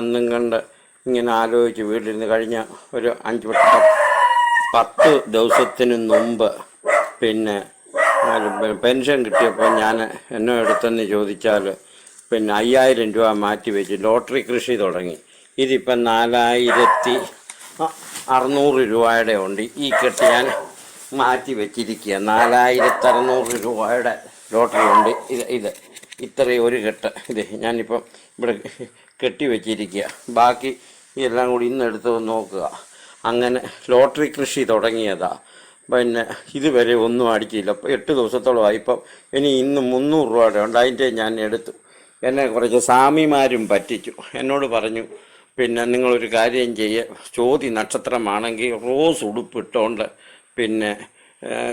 എന്നും കണ്ട് ഇങ്ങനെ ആലോചിച്ച് വീട്ടിലിരുന്ന് കഴിഞ്ഞ ഒരു അഞ്ച് വർഷം പത്ത് ദിവസത്തിന് മുമ്പ് പിന്നെ പെൻഷൻ കിട്ടിയപ്പോൾ ഞാൻ എന്നോ എടുത്തെന്ന് ചോദിച്ചാൽ പിന്നെ അയ്യായിരം രൂപ മാറ്റി വെച്ച് ലോട്ടറി കൃഷി തുടങ്ങി. ഇതിപ്പം നാലായിരത്തി അറുന്നൂറ് രൂപയുടെ ഉണ്ട്. ഈ കെട്ട് ഞാൻ മാറ്റി വെച്ചിരിക്കുക നാലായിരത്തി അറുന്നൂറ് രൂപയുടെ ലോട്ടറി ഉണ്ട്. ഇത് ഇത്. ഇത്രയും ഒരു കെട്ട് ഇത് ഞാനിപ്പം ഇവിടെ കെട്ടി വെച്ചിരിക്കുക. ബാക്കി എല്ലാം കൂടി ഇന്ന് എടുത്ത് നോക്കുക. അങ്ങനെ ലോട്ടറി കൃഷി തുടങ്ങിയതാ. പിന്നെ ഇതുവരെ ഒന്നും അടിച്ചില്ല. എട്ട് ദിവസത്തോളമായി ഇപ്പം ഇനി ഇന്ന് മുന്നൂറ് രൂപയുടെ ഉണ്ട്. അതിന്റെ ഞാൻ എടുത്തു. എന്നെ കുറച്ച് സ്വാമിമാരും പറ്റിച്ചു. എന്നോട് പറഞ്ഞു പിന്നെ നിങ്ങളൊരു കാര്യം ചെയ്യ. ചോതി നക്ഷത്രമാണെങ്കിൽ റോസ് ഉടുപ്പിട്ടുകൊണ്ട് പിന്നെ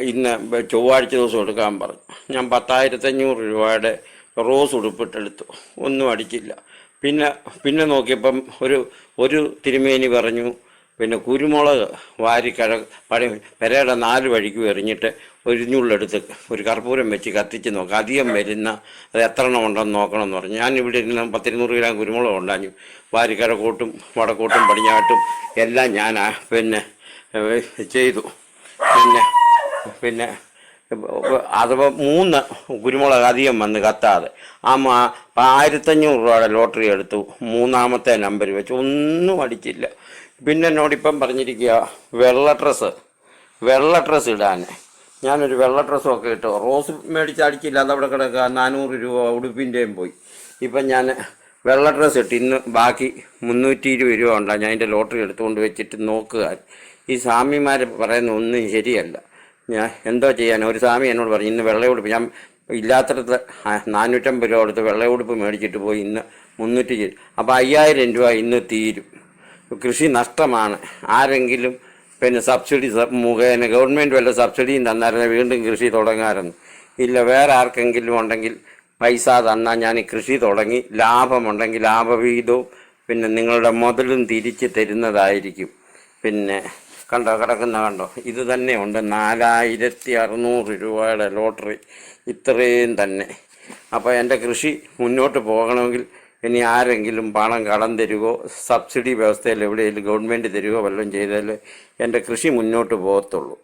ഇന്ന് ചൊവ്വാഴ്ച ദിവസം എടുക്കാൻ പറഞ്ഞു. ഞാൻ പത്തായിരത്തഞ്ഞൂറ് രൂപയുടെ റോസ് ഉടുപ്പിട്ടെടുത്തു. ഒന്നും അടിച്ചില്ല. പിന്നെ പിന്നെ നോക്കിയപ്പം ഒരു ഒരു തിരുമേനി പറഞ്ഞു പിന്നെ കുരുമുളക് വാരി കഴ പഴയ പെരയുടെ നാല് വഴിക്ക് എറിഞ്ഞിട്ട് ഒരു ഞുള്ളെടുത്ത് ഒരു കർപ്പൂരം വെച്ച് കത്തിച്ച് നോക്കുക അധികം വരുന്ന അത് എത്ര എണ്ണം ഉണ്ടെന്ന് നോക്കണം എന്ന് പറഞ്ഞു. ഞാൻ ഇവിടെ ഇരുന്ന് പത്തിരുന്നൂറ് ഗ്രാം കുരുമുളക് ഉണ്ടാഞ്ഞു വാരിക്കരക്കോട്ടും വടക്കോട്ടും പടിഞ്ഞാട്ടും എല്ലാം ഞാൻ പിന്നെ ചെയ്തു. പിന്നെ പിന്നെ അഥവാ മൂന്ന് കുരുമുളക് അധികം വന്ന് കത്താതെ. ആ മാ ആയിരത്തഞ്ഞൂറ് രൂപയുടെ ലോട്ടറി എടുത്തു. മൂന്നാമത്തെ നമ്പർ വെച്ച് ഒന്നും അടിച്ചില്ല. പിന്നെ എന്നോടിപ്പം പറഞ്ഞിരിക്കുക വെള്ള ഡ്രസ്സ് വെള്ള ഡ്രസ്സ് ഇടാൻ ഞാനൊരു വെള്ള ഡ്രസ്സൊക്കെ ഇട്ടു. റോസ് മേടിച്ച് അടിച്ചില്ല. അതവിടെ കിടക്കുക. നാനൂറ് രൂപ ഉടുപ്പിന്റെയും പോയി. ഇപ്പം ഞാൻ വെള്ള ഡ്രസ്സ് ഇട്ട് ഇന്ന് ബാക്കി മുന്നൂറ്റി ഇരുപത് രൂപ ഉണ്ടാകും ഞാൻ അതിന്റെ ലോട്ടറി എടുത്തുകൊണ്ട് വെച്ചിട്ട് നോക്കുക. ഈ സ്വാമിമാർ പറയുന്ന ഒന്നും ശരിയല്ല. ഞാൻ എന്തോ ചെയ്യാൻ ഒരു സ്വാമി എന്നോട് പറഞ്ഞു ഇന്ന് വെള്ളയുടുപ്പ് ഞാൻ ഇല്ലാത്തടത്ത് നാനൂറ്റമ്പത് രൂപ കൊടുത്ത് വെള്ളയുടുപ്പ് മേടിച്ചിട്ട് പോയി ഇന്ന് മുന്നൂറ്റി അപ്പോൾ അയ്യായിരം രൂപ ഇന്ന് തീരും. കൃഷി നഷ്ടമാണ്. ആരെങ്കിലും പിന്നെ സബ്സിഡി മുഖേന ഗവൺമെന്റ് വല്ല സബ്സിഡിയും തന്നായിരുന്നു വീണ്ടും കൃഷി തുടങ്ങാമായിരുന്നു. ഇല്ല വേറെ ആർക്കെങ്കിലും ഉണ്ടെങ്കിൽ പൈസ തന്നാൽ ഞാൻ കൃഷി തുടങ്ങി. ലാഭമുണ്ടെങ്കിൽ ലാഭവിഹിതവും പിന്നെ നിങ്ങളുടെ മുതലും തിരിച്ച് തരുന്നതായിരിക്കും. പിന്നെ കണ്ടോ കിടക്കുന്ന കണ്ടോ? ഇത് തന്നെ ഉണ്ട്. നാലായിരത്തി അറുന്നൂറ് രൂപയുടെ ലോട്ടറി. ഇത്രയും തന്നെ. അപ്പോൾ എന്റെ കൃഷി മുന്നോട്ട് പോകണമെങ്കിൽ ഇനി ആരെങ്കിലും പണം കടം തരുകയോ സബ്സിഡി വ്യവസ്ഥയിൽ എവിടെയെങ്കിലും ഗവൺമെന്റ് തരുകയോ വല്ലതും ചെയ്താൽ എന്റെ കൃഷി മുന്നോട്ട് പോകത്തുള്ളൂ.